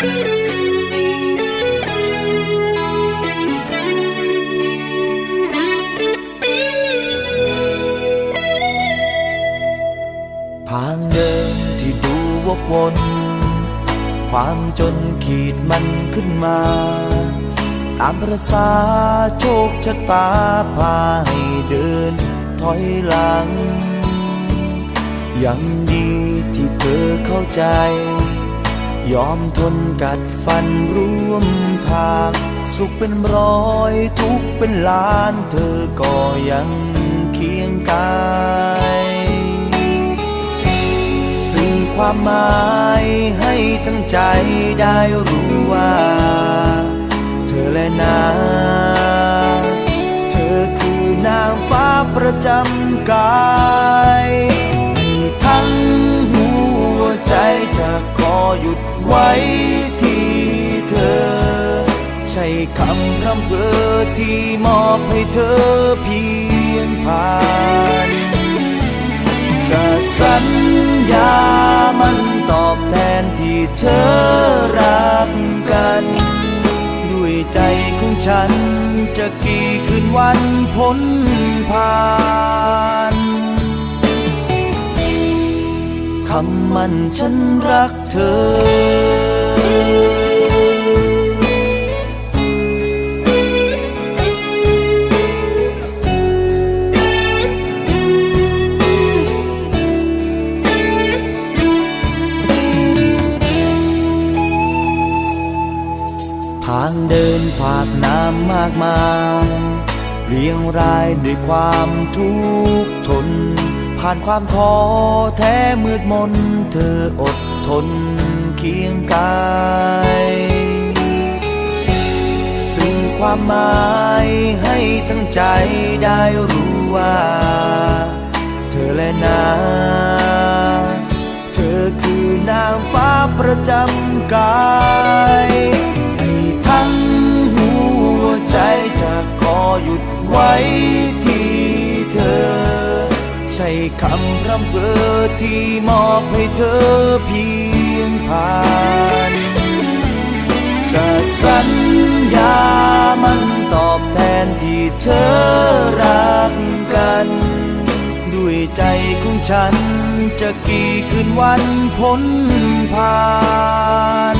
ทางเดินที่ดูวกวน ความจนขีดมันขึ้นมา ตามประสาโชคชะตาพาให้เดินถอยหลัง ยังดีที่เธอเข้าใจ ยอมทนกัดฟันร่วมทาง สุขเป็นร้อยทุกเป็นล้านเธอก็ยังเคียงกายสื่อความหมายให้ทั้งใจได้รู้ว่า เธอและนาเธอคือนางฟ้าประจำกาย ขอหยุดไว้ที่เธอ ใช่คำรำเพอที่มอบให้เธอเพียงผ่าน จะสัญญามันตอบแทนที่เธอรักกัน ด้วยใจของฉันจะกี่คืนวันพ้นผ่าน คำมันฉันรักเธอทางเดินผากน้ำมากมายเรียงรายด้วยความทุกข์ทน ผ่านความท้อแท้มืดมน เธออดทนเคียงกายซึ่งความหมายให้ทั้งใจได้รู้ว่า เธอและนาเธอคือนางฟ้าประจำกายให้ทั้งหัวใจจะขอหยุดไว้ที่ ช่คำร่ำเพอที่มอบให้เธอเพียงผ่าน จะสัญญามันตอบแทนที่เธอรักกัน ด้วยใจของฉันจะกี่คืนวันพ้นผ่าน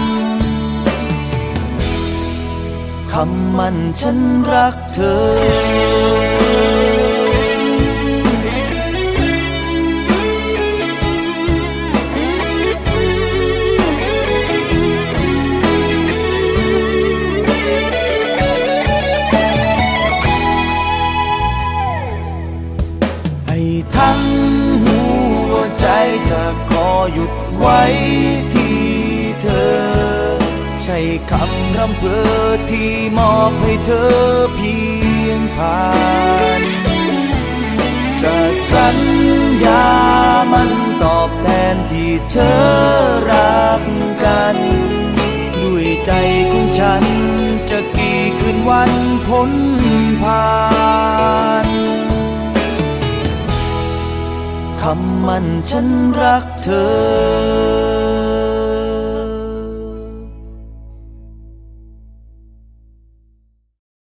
คำมันฉันรักเธอ ไว้ที่เธอ ใช่คำรำเพอที่มอบให้เธอเพียงผ่าน จะสัญญามันตอบแทนที่เธอรักกัน ด้วยใจของฉันจะกี่คืนวันพ้นผ่าน คำมันฉันรักเธอ